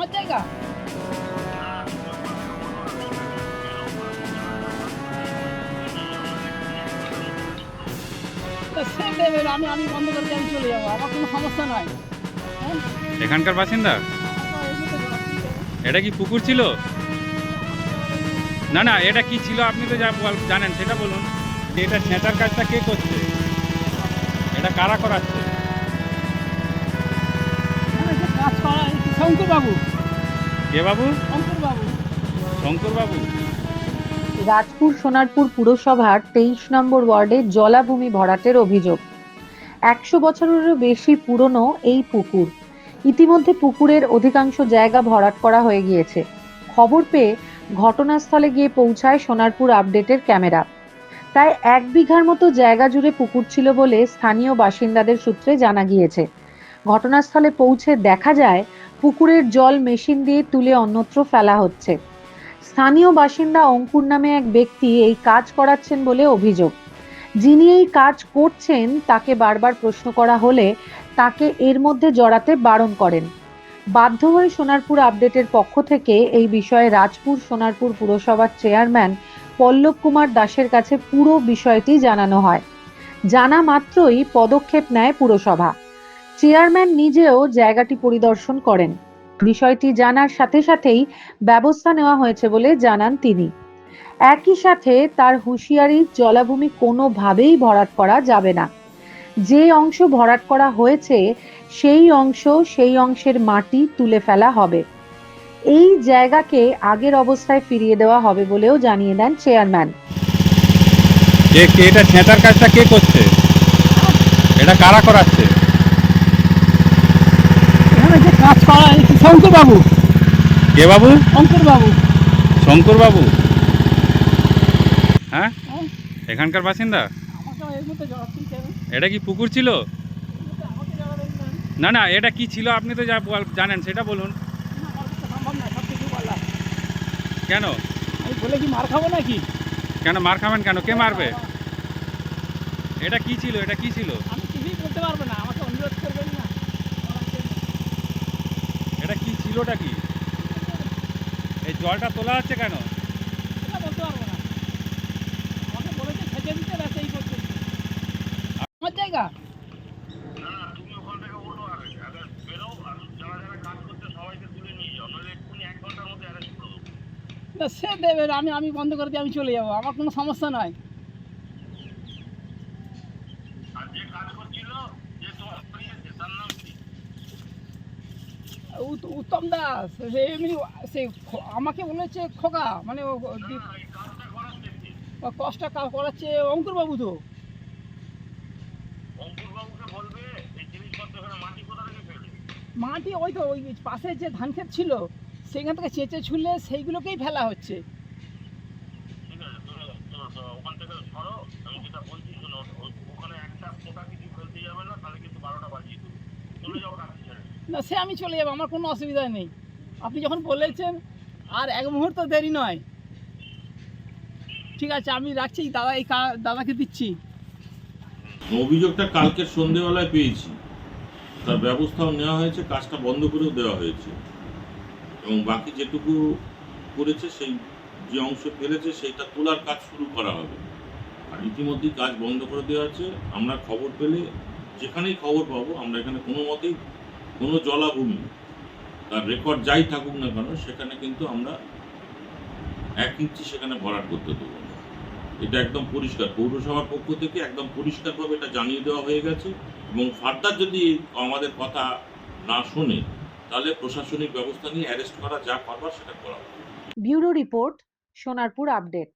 আমার জায়গা তা সে দেবে আমি আমি বন্ধ করে আমি চলে যাব। আমার কোনো সমস্যা নাই। হ্যাঁ? এখানকার বাসিন্দা? এটা কি পুকুর ছিল? না না এটা কি ছিল আপনি তো যা বল- জানেন সেটা বলুন। যে এটা ছেঁচার কাজটা কে করছে? এটা কারা করাচ্ছে? হ্যাঁ, কাজ করা শঙ্কর বাবু কে বাবু? শঙ্কর বাবু শঙ্কর বাবু রাজপুর সোনারপুর পুরসভার তেইশ নম্বর ওয়ার্ডে জলাভূমি ভরাটের অভিযোগ। একশো বছরেরও বেশি পুরনো এই পুকুর। ইতিমধ্যে পুকুরের অধিকাংশ জায়গা ভরাট করা হয়ে গিয়েছে। খবর পেয়ে ঘটনাস্থলে গিয়ে পৌঁছায় সোনারপুর আপডেটের ক্যামেরা। প্রায় এক বিঘার মতো জায়গা জুড়ে পুকুর ছিল বলে স্থানীয় বাসিন্দাদের সূত্রে জানা গিয়েছে। ঘটনাস্থলে পৌঁছে দেখা যায় পুকুরের জল মেশিন দিয়ে তুলে অন্যত্র ফেলা হচ্ছে। স্থানীয় বাসিন্দা অঙ্কুর নামে এক ব্যক্তি এই কাজ করাচ্ছেন বলে অভিযোগ। যিনি এই কাজ করছেন, তাকে বারবার প্রশ্ন করা হলে তাকে এর মধ্যে জড়াতে বারণ করেন। বাধ্য হয়ে সোনারপুর আপডেটের পক্ষ থেকে এই বিষয়ে রাজপুর সোনারপুর পুরসভার চেয়ারম্যান পল্লব কুমার দাসের কাছে পুরো বিষয়টি জানানো হয়। জানা মাত্রই পদক্ষেপ নেয় পুরসভা। চেয়ারম্যান নিজেও জায়গাটি পরিদর্শন করেন। বিষয়টি জানার সাথে সাথেই ব্যবস্থা নেওয়া হয়েছে বলে জানান তিনি। একই সাথে তার হুঁশিয়ারি, জলাভূমি কোনোভাবেই ভরাট করা যাবে না। যে অংশ ভরাট করা হয়েছে, সেই অংশ সেই অংশের মাটি তুলে ফেলা হবে। এই জায়গাকে আগের অবস্থায় ফিরিয়ে দেওয়া হবে বলেও জানিয়ে দেন চেয়ারম্যান। এটা কাজটা কে করছে? এটা কারা করাচ্ছে? এখানে যে কাজ করা শঙ্কর বাবু কে বাবু শঙ্কর বাবু? শঙ্কর বাবু হ্যাঁ? এখানকার বাসিন্দা? এটা কি পুকুর ছিল? না না এটা কি ছিল আপনি তো যা জানেন সেটা বলুন। কেন? বলে কি মার খাব নাকি? কেন মার খাবেন কেন? কে মারবে? এটা কি ছিল? এটা কি ছিল? আমি কিছুই বলতে পারব না আমাকে অনুরোধ করবেন না এটা কি? এই জলটা তোলা হচ্ছে কেন? বলতে পারব না। আমাকে বলেছে ছেঁচে দিতে ব্যাস এই করছে। আমার জায়গা? না সে দেবে আমি আমি বন্ধ করে দিয়ে আমি চলে যাব। আমার কোনো সমস্যা নাই। উত- উত্তম দাস সে এমনি সে আমাকে বলেছে খোকা মানে ও দি- ও কষ্ট করাচ্ছে অঙ্কুর বাবু তো মাটি ওই তো ওই পাশে যে ধান ক্ষেত ছিল সেখান থেকে চেঁচে ছুলে সেইগুলোকেই ফেলা হচ্ছে। ওখানে একটা ফোটা কিছু ফেলতে যাবে না সে আমি চলে যাব, আমার কোনো অসুবিধা নেই। আপনি যখন বলেছেন, আর এক মুহূর্ত দেরি নয়। ঠিক আছে, আমি রাখছি, দাদা এই দাদাকে দিচ্ছি। অভিযোগটা কালকের সন্ধেবেলায় পেয়েছি। তার ব্যবস্থাও নেওয়া হয়েছে, কাজটা বন্ধ করেও দেওয়া হয়েছে। এবং বাকি যেটুকু করেছে, সেই যে অংশ ফেলেছে, সেইটা তোলার কাজ শুরু করা হবে। আর ইতিমধ্যেই কাজ বন্ধ করে দেওয়া আছে। আমরা খবর পেলে, যেখানেই খবর পাবো, আমরা এখানে কোনো মতেই কোনো জলাভূমি, তার রেকর্ড যাই থাকুক না কেন, সেখানে কিন্তু আমরা এক ইঞ্চি সেখানে ভরাট করতে দেবো এটা একদম পরিষ্কার। পৌরসভার পক্ষ থেকে একদম পরিষ্কারভাবে এটা জানিয়ে দেওয়া হয়ে গেছে এবং ফার্দার যদি আমাদের কথা না শোনে, তাহলে প্রশাসনিক ব্যবস্থা নিয়ে অ্যারেস্ট করা, যা করবার সেটা করা। Bureau report, Sonarpur update